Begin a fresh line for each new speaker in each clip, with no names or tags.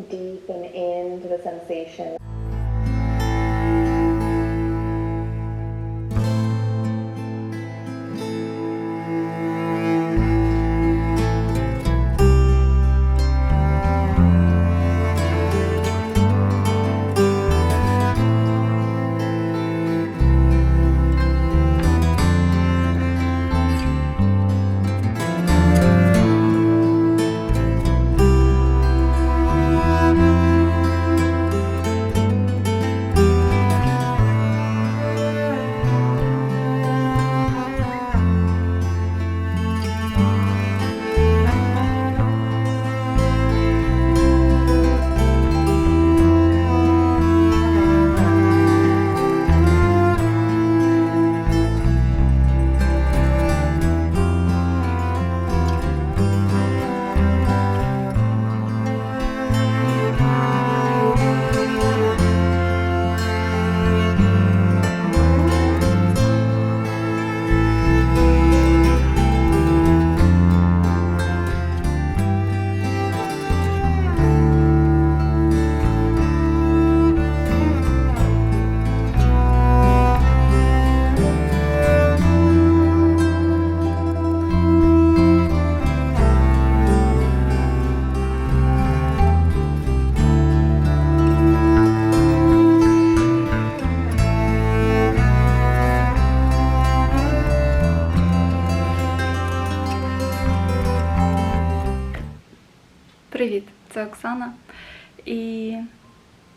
deep and the sensation.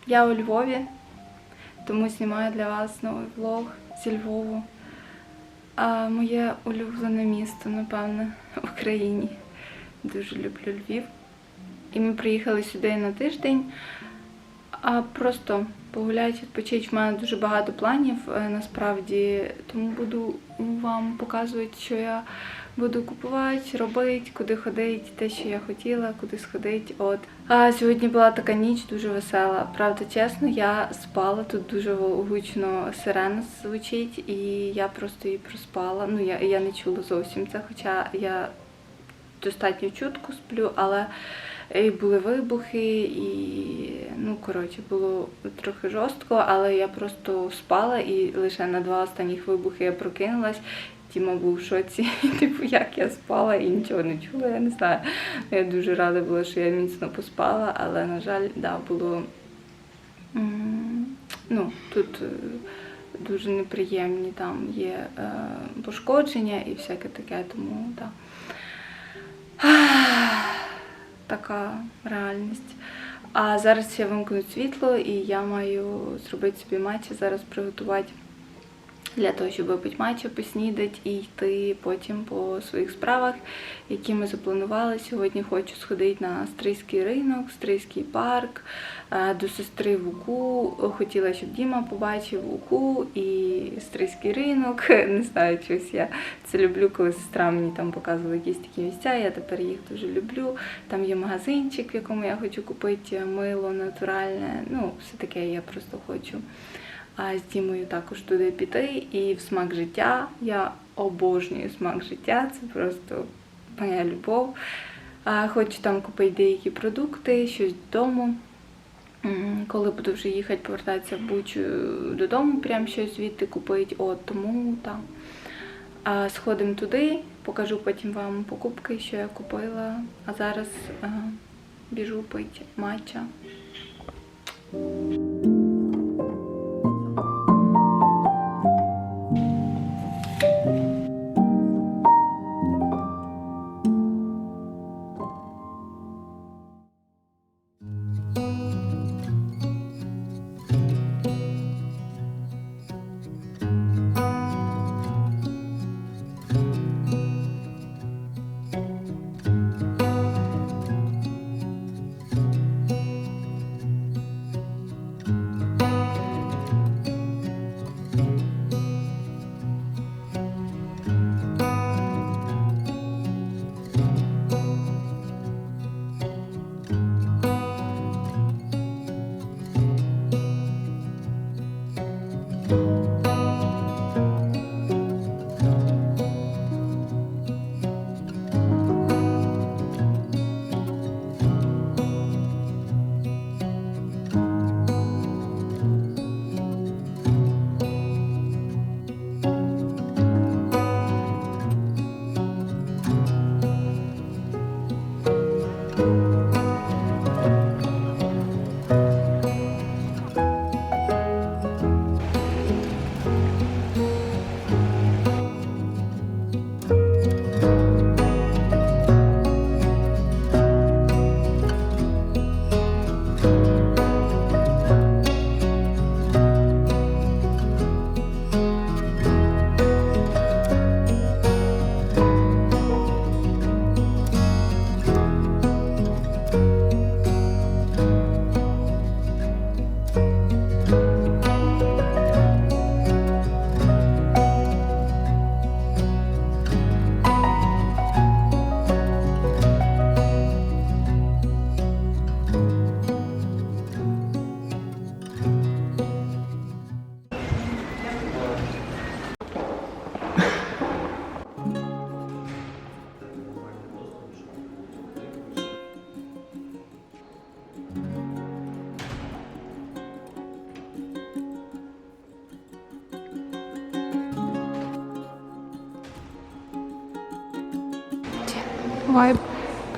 Я у Львові, тому знімаю для вас новий влог зі Львову. А моє улюблене місто, напевне, в Україні. Дуже люблю Львів. І ми приїхали сюди на тиждень. А просто погуляти, відпочити. В мене дуже багато планів е, насправді, тому буду вам показувати, що я буду купувати, робити, куди ходити, те, що я хотіла, куди сходити. От. А сьогодні була така ніч дуже весела. Правда, чесно, я спала. Тут дуже гучно сирена звучить, і я просто її проспала. Ну, я, я не чула зовсім це, хоча я достатньо чутко сплю, але і були вибухи, і ну коротше було трохи жорстко, але я просто спала і лише на два останніх вибухи я прокинулась. Тіма був в шоці, типу, як я спала і нічого не чула, я не знаю. Я дуже рада була, що я міцно поспала, але, на жаль, да, було ну, тут е, дуже неприємні там є е, пошкодження і всяке таке, тому так. Така реальність. А зараз ще вимкнуть світло, і я маю зробити собі матчі, зараз приготувати для того, щоб випити матча, поснідати і йти потім по своїх справах, які ми запланували. Сьогодні хочу сходити на Стрийський ринок, Стрийський парк, е, до сестри в УКУ. Хотіла, щоб Діма побачив УКУ і Стрийський ринок. Не знаю, чогось я це люблю, коли сестра мені там показувала якісь такі місця. Я тепер їх дуже люблю. Там є магазинчик, в якому я хочу купити мило натуральне. Ну, все таке я просто хочу. А з Дімою також туди піти. І в смак життя. Я обожнюю смак життя. Це просто моя любов. Хочу там купити деякі продукти, щось додому. Коли буду вже їхати, повертатися Бучу додому, прям щось звідти купити. От тому там. А сходимо туди, покажу потім вам покупки, що я купила. А зараз а, біжу пити матча.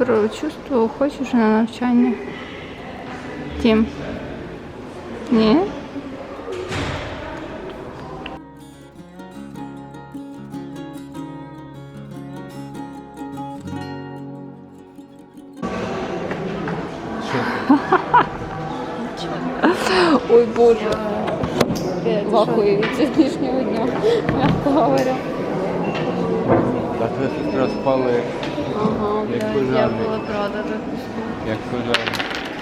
про чувство хочеш на навчання. Тім. Ні?
Ой, боже. Вакує від сьогоднішнього дня, мягко говоря.
Так ви спали
Ага,
Як
блядь, я була правда так.
як пожежа.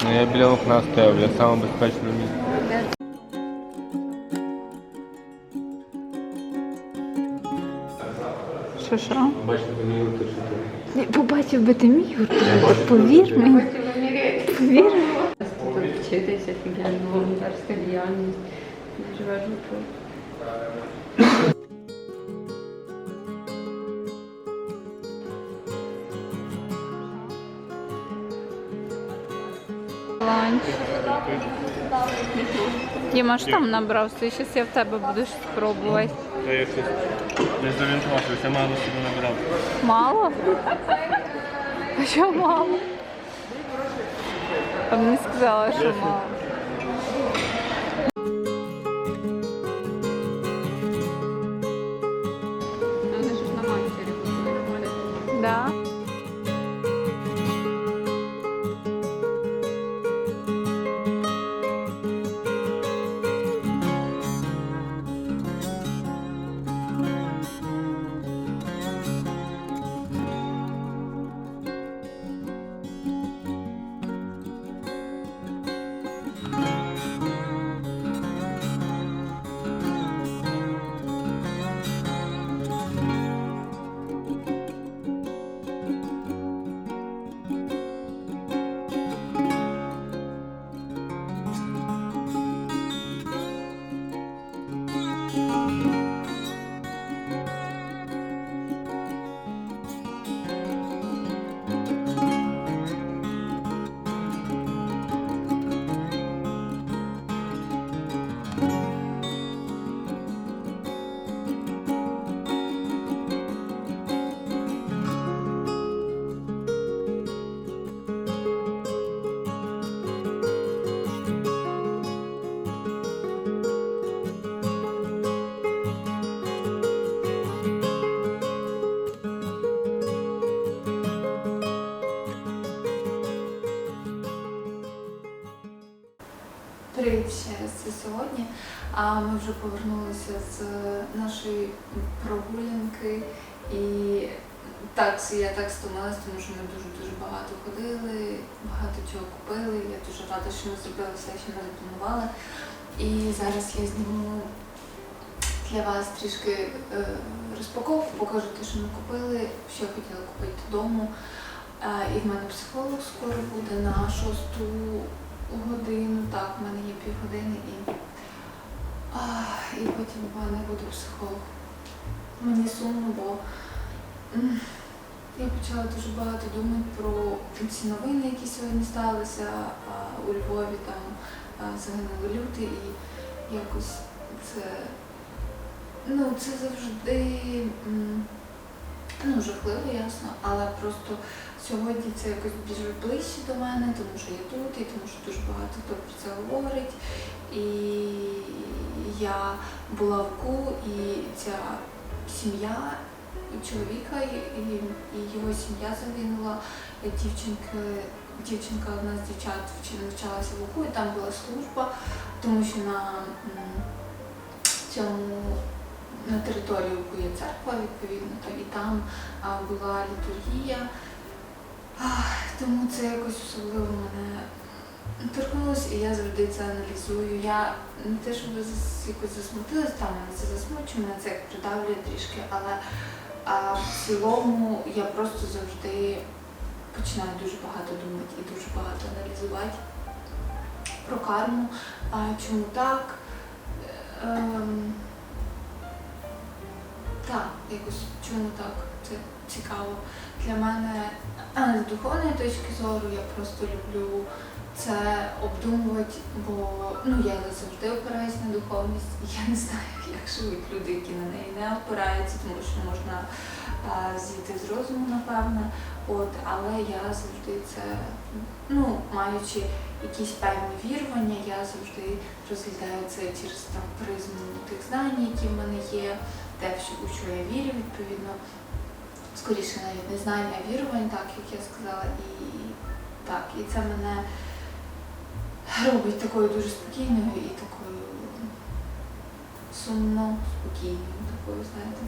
Ну я біля окна стояв, я саме безпечне місце.
Що що?
Бачите, мені летить, що тут.
Побачив би ти мій гуртожиток, повір мені. Повір. Тут вчитися офігенно, волонтерська діяльність. Живеш в Ланч. Діма ж там набрався, і зараз я в тебе буду спробувати.
Та я щось не зорієнтувався, я мало собі набрав.
Мало? А що мало? А мені не сказала, що мало.
А ми вже повернулися з нашої прогулянки і так, я так стомилась, тому що ми дуже дуже багато ходили, багато чого купили. Я дуже рада, що ми зробили все, що ми запланували. І зараз я зніму для вас трішки е, розпаковку, покажу те, що ми купили, що я хотіла купити додому. І в мене психолог скоро буде на шосту годину. Так, в мене є півгодини і, і потім в мене буде психолог. Мені сумно, бо я почала дуже багато думати про ці новини, які сьогодні сталися у Львові, там загинули люди, і якось це, ну, це завжди ну, жахливо, ясно, але просто Сьогодні це якось більш ближче до мене, тому що я тут, і тому що дуже багато хто про це говорить. І я була в КУ, і ця сім'я чоловіка і, і- його сім'я загинула. Дівчинка, дівчинка, одна з дівчат навчалася в УКУ, і там була служба, тому що на цьому на території є церква, відповідно, то і там була літургія. Тому це якось особливо мене торкнулося, і я завжди це аналізую. Я не те, щоб якось засмутилась, там мене це засмучує, мене це як придавлює трішки, але а, в цілому я просто завжди починаю дуже багато думати і дуже багато аналізувати про карму, а чому так. Ем, так, якось чому так? Це цікаво. Для мене з духовної точки зору я просто люблю це обдумувати, бо ну я завжди опираюсь на духовність. Я не знаю, як живуть люди, які на неї не опираються, тому що можна а, зійти з розуму, напевне. От, але я завжди це, ну, маючи якісь певні вірування, я завжди розглядаю це через там призму тих знань, які в мене є, те, у що я вірю, відповідно скоріше навіть не знання, а вірувань, так як я сказала, і так, і це мене робить такою дуже спокійною і такою сумно, спокійною такою, знаєте.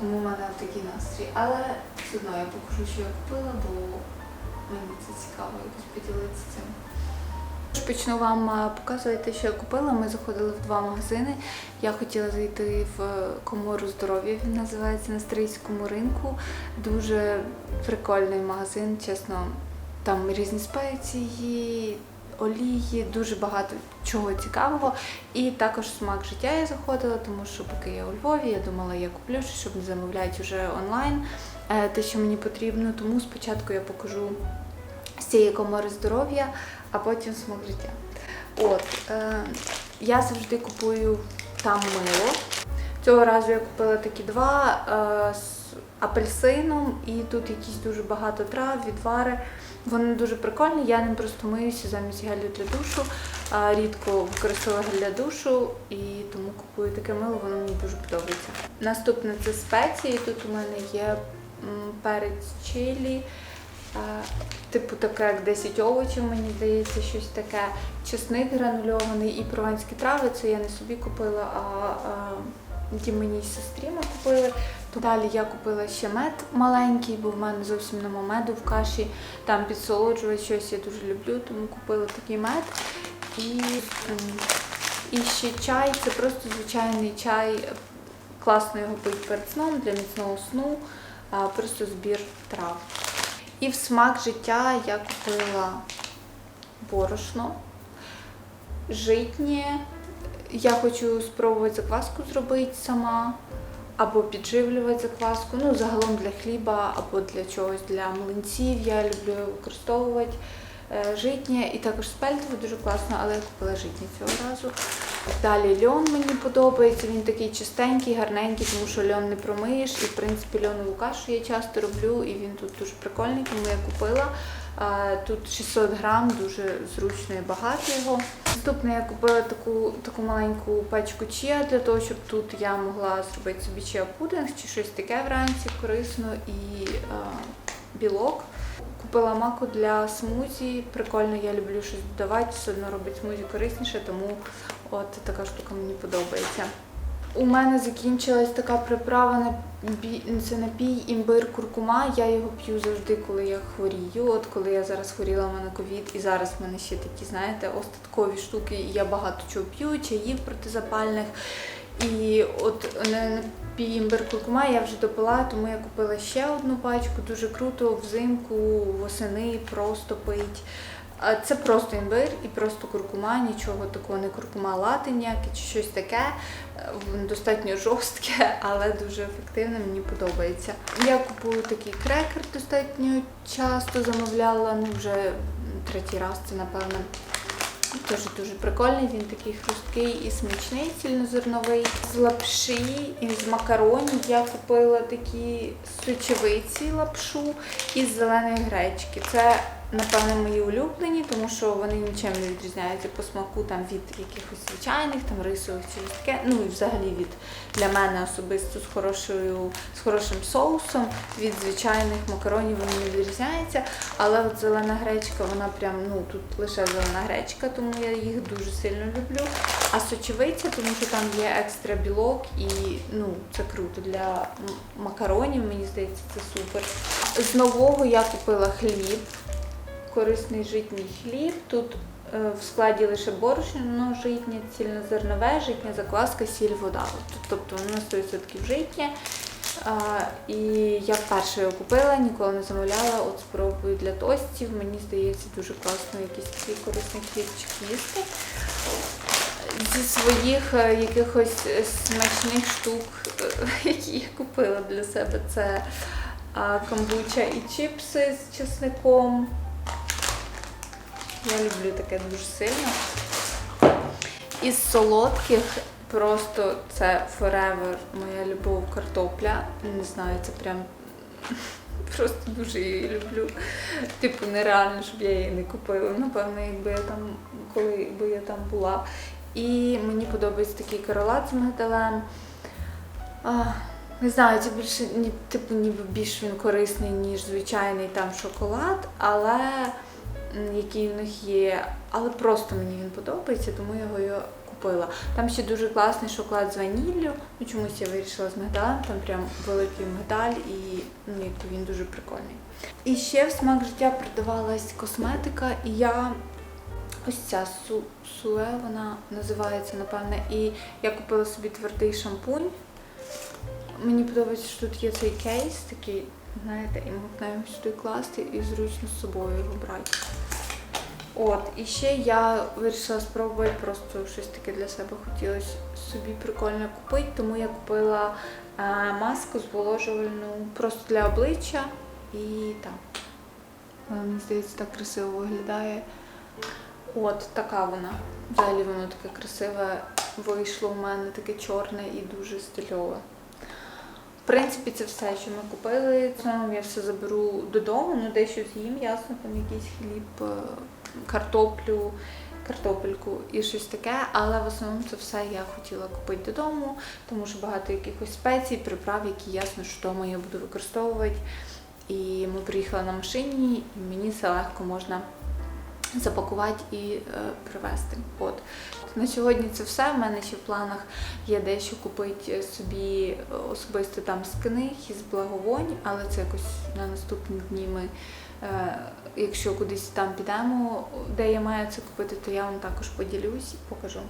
Тому в мене такий настрій. Але все одно я покажу, що я купила, бо мені це цікаво якось поділитися цим. Почну вам е, показувати, що я купила. Ми заходили в два магазини. Я хотіла зайти в комору здоров'я. Він називається на стрийському ринку. Дуже прикольний магазин, чесно. Там різні спеції, олії, дуже багато чого цікавого. І також смак життя я заходила, тому що поки я у Львові, я думала, я куплю щось, щоб не замовляти вже онлайн е, те, що мені потрібно. Тому спочатку я покажу з цієї комори здоров'я, а потім смак життя. От, е, я завжди купую там мило. Цього разу я купила такі два е, з апельсином, і тут якісь дуже багато трав, відвари. Вони дуже прикольні. Я ним просто миюся замість гелю для душу. А, Рідко використовую гель для душу і тому купую таке мило, воно мені дуже подобається. Наступне це спеції. Тут у мене є перець чилі. Типу таке, як 10 овочів, мені здається, щось таке. Чесник гранульований і прованські трави. Це я не собі купила, а, а ті мені сестрі ми купили. Далі я купила ще мед маленький, бо в мене зовсім нема меду в каші. Там підсолоджувати щось я дуже люблю, тому купила такий мед. І, і ще чай, це просто звичайний чай. Класно його пити перед сном для міцного сну, просто збір трав. І в смак життя я купила борошно, житнє. Я хочу спробувати закваску зробити сама, або підживлювати закваску. Ну, загалом для хліба, або для чогось для млинців. Я люблю використовувати е, житнє і також спельтове дуже класно, але я купила житнє цього разу. Далі льон мені подобається, він такий чистенький, гарненький, тому що льон не промиєш. І в принципі льонову кашу я часто роблю, і він тут дуже прикольний, тому я купила. Тут 600 грам, дуже зручно і багато його. Наступне я купила таку, таку маленьку пачку чія для того, щоб тут я могла зробити собі чия пудинг чи щось таке вранці корисно і а, білок. Купила маку для смузі. Прикольно, я люблю щось додавати, все одно робить смузі корисніше, тому от така штука мені подобається. У мене закінчилась така приправа на це напій імбир куркума. Я його п'ю завжди, коли я хворію. От коли я зараз хворіла, в мене ковід, і зараз в мене ще такі, знаєте, остаткові штуки. Я багато чого п'ю, чаїв протизапальних. І от на напій імбир куркума я вже допила, тому я купила ще одну пачку. Дуже круто взимку, восени просто пить. Це просто імбир і просто куркума, нічого такого, не куркума лати чи щось таке. Достатньо жорстке, але дуже ефективне, мені подобається. Я купую такий крекер достатньо часто замовляла, ну вже третій раз це, напевно. Теж дуже прикольний, він такий хрусткий і смачний, цільнозерновий. З лапші і з макаронів я купила такі сочевиці лапшу із зеленої гречки. Це, напевно, мої улюблені, тому що вони нічим не відрізняються по смаку там, від якихось звичайних, там рисових чи таке. Ну і взагалі від для мене особисто з хорошою, з хорошим соусом. Від звичайних макаронів вони не відрізняються. Але от зелена гречка, вона прям, ну тут лише зелена гречка, тому я їх дуже сильно люблю. А сочевиця, тому що там є екстра білок і ну, це круто для макаронів, мені здається, це супер. З нового я купила хліб, корисний житній хліб. Тут е, в складі лише борошно житнє, цільнозернове, житня закваска, сіль, вода. Тобто воно 100% житнє. І я вперше його купила, ніколи не замовляла. От спробую для тостів. Мені здається, дуже класно якийсь такий корисний хлібчик їсти. Зі своїх е, якихось е, смачних штук, які я купила для себе, це камбуча і чіпси з чесником. Я люблю таке дуже сильно. Із солодких просто це forever моя любов картопля. Не знаю, це прям просто дуже її люблю. Типу, нереально, щоб я її не купила. Напевно, якби я там, коли би я там була. І мені подобається такий каролат з мигдалем. Не знаю, це більше ні, типу, ніби більш він корисний, ніж звичайний там шоколад, але який в них є. Але просто мені він подобається, тому я його купила. Там ще дуже класний шоколад з ваніллю. Ну чомусь я вирішила з мигдалем, там прям великий мигдаль і ну, він дуже прикольний. І ще в смак життя продавалась косметика, і я ось ця су, суе, вона називається, напевне, і я купила собі твердий шампунь. Мені подобається, що тут є цей кейс, такий, знаєте, і можна його сюди класти і зручно з собою його брати. От, і ще я вирішила спробувати просто щось таке для себе хотілося собі прикольно купити, тому я купила е, маску зволожувальну просто для обличчя і так. Вона, мені здається, так красиво виглядає. От така вона. Взагалі воно таке красиве вийшло у мене, таке чорне і дуже стильове. В принципі, це все, що ми купили. В основному я все заберу додому, ну дещо з'їм, ясно, там якийсь хліб, е, картоплю, картопельку і щось таке. Але в основному це все я хотіла купити додому, тому що багато якихось спецій, приправ, які ясно, що вдома я буду використовувати. І ми приїхали на машині, і мені це легко можна запакувати і е, привезти. От. На сьогодні це все. У мене ще в планах є дещо купити собі особисто там з книг із благовонь, але це якось на наступні дні ми, е, якщо кудись там підемо, де я маю це купити, то я вам також поділюсь і покажу.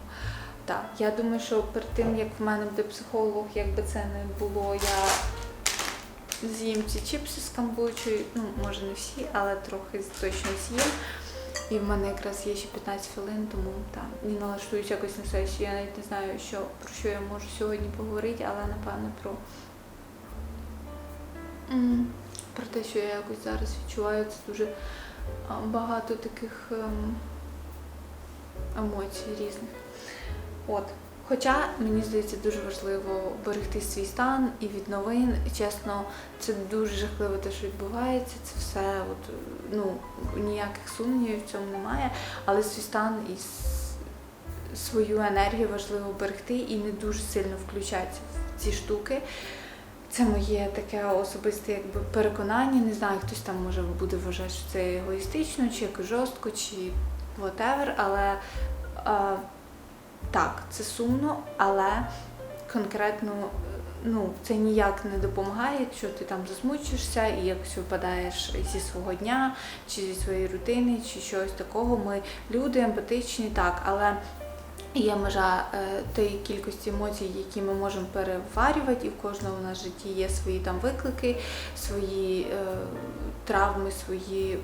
Так, я думаю, що перед тим як в мене буде психолог, якби це не було, я з'їм ці чіпси з камбучою. Ну, може не всі, але трохи точно з'їм. І в мене якраз є ще 15 хвилин, тому так, не налаштуюсь якось на сесію. Я навіть не знаю, що, про що я можу сьогодні поговорити, але напевно про, про те, що я якось зараз відчуваю, це дуже багато таких ем, емоцій різних. От. Хоча мені здається дуже важливо берегти свій стан і від новин. Чесно, це дуже жахливо те, що відбувається. Це все, от, ну ніяких сумнівів в цьому немає. Але свій стан і свою енергію важливо берегти і не дуже сильно включатися в ці штуки. Це моє таке особисте якби переконання. Не знаю, хтось там може буде вважати, що це егоїстично, чи якось жорстко, чи whatever, але. Так, це сумно, але конкретно ну, це ніяк не допомагає, якщо ти там засмучишся і якось випадаєш зі свого дня, чи зі своєї рутини, чи щось такого. Ми люди емпатичні, так, але є межа е, тієї кількості емоцій, які ми можемо переварювати, і в кожного в нас в житті є свої там виклики, свої е, травми, свої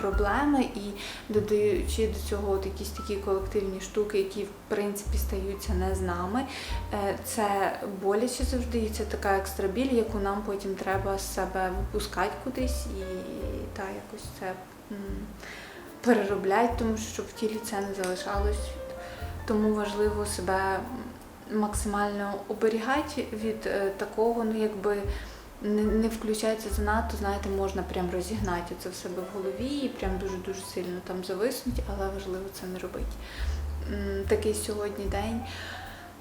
проблеми, і додаючи до цього от якісь такі колективні штуки, які в принципі стаються не з нами. Е, Це боляче завжди, і це така екстра біль, яку нам потім треба з себе випускати кудись і та якось це м, переробляти, тому що щоб в тілі це не залишалось. Тому важливо себе максимально оберігати від е, такого, ну якби не, включається занадто, знаєте, можна прям розігнати це в себе в голові і прям дуже-дуже сильно там зависнути, але важливо це не робити. Такий сьогодні день.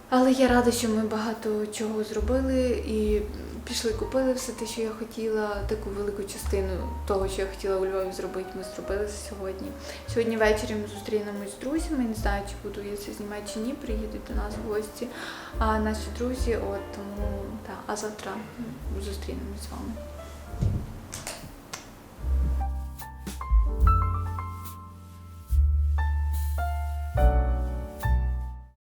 Але я рада, що ми багато чого зробили і пішли, купили все те, що я хотіла. Таку велику частину того, що я хотіла у Львові зробити, ми зробили сьогодні. Сьогодні ввечері ми зустрінемось з друзями. Не знаю, чи буду я це знімати чи ні. Приїдуть до нас в гості. А наші друзі, от тому та, а завтра зустрінемось з вами.